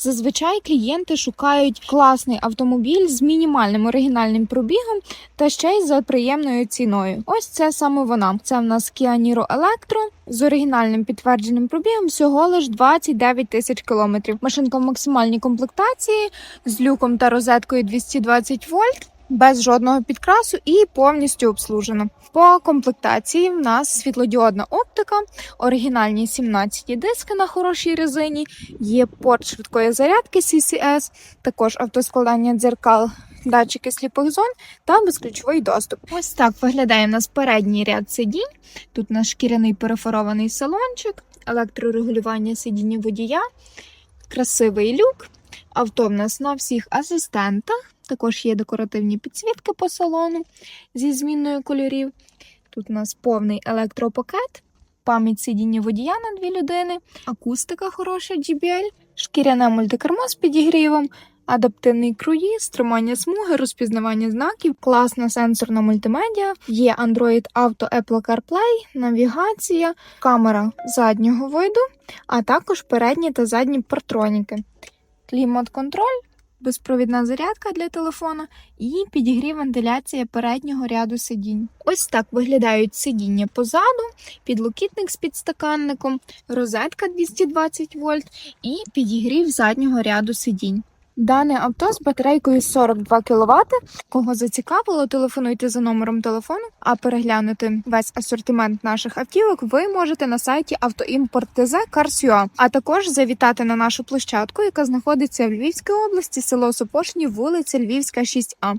Зазвичай клієнти шукають класний автомобіль з мінімальним оригінальним пробігом та ще й за приємною ціною. Ось це саме вона. Це в нас Kia Niro Electro з оригінальним підтвердженим пробігом всього лиш 29 тисяч кілометрів. Машинка в максимальній комплектації з люком та розеткою 220 вольт. Без жодного підкрасу і повністю обслужена. По комплектації в нас світлодіодна оптика, оригінальні 17 диски на хорошій резині, є порт швидкої зарядки CCS, також автоскладання дзеркал, датчики сліпих зон та безключовий доступ. Ось так виглядає в нас передній ряд сидінь. Тут у нас шкіряний перефорований салончик, електрорегулювання сидіння водія, красивий люк. Авто в нас на всіх асистентах. Також є декоративні підсвітки по салону зі зміною кольорів. Тут у нас повний електропакет, пам'ять сидіння водія на дві людини, акустика хороша JBL, шкіряне мультикермо з підігрівом, адаптивний круїз, тримання смуги, розпізнавання знаків, класна сенсорна мультимедіа, є Android Auto, Apple CarPlay, навігація, камера заднього виду, а також передні та задні партроніки, клімат-контроль. Безпровідна зарядка для телефона і підігрів вентиляція переднього ряду сидінь. Ось так виглядають сидіння позаду, підлокітник з підстаканником, розетка 220 вольт і підігрів заднього ряду сидінь. Дане авто з батарейкою 42 кВт. Кого зацікавило, телефонуйте за номером телефону, а переглянути весь асортимент наших автівок ви можете на сайті автоімпорт ТЗ Cars.ua, а також завітати на нашу площадку, яка знаходиться в Львівській області, село Сопошні, вулиця Львівська, 6А.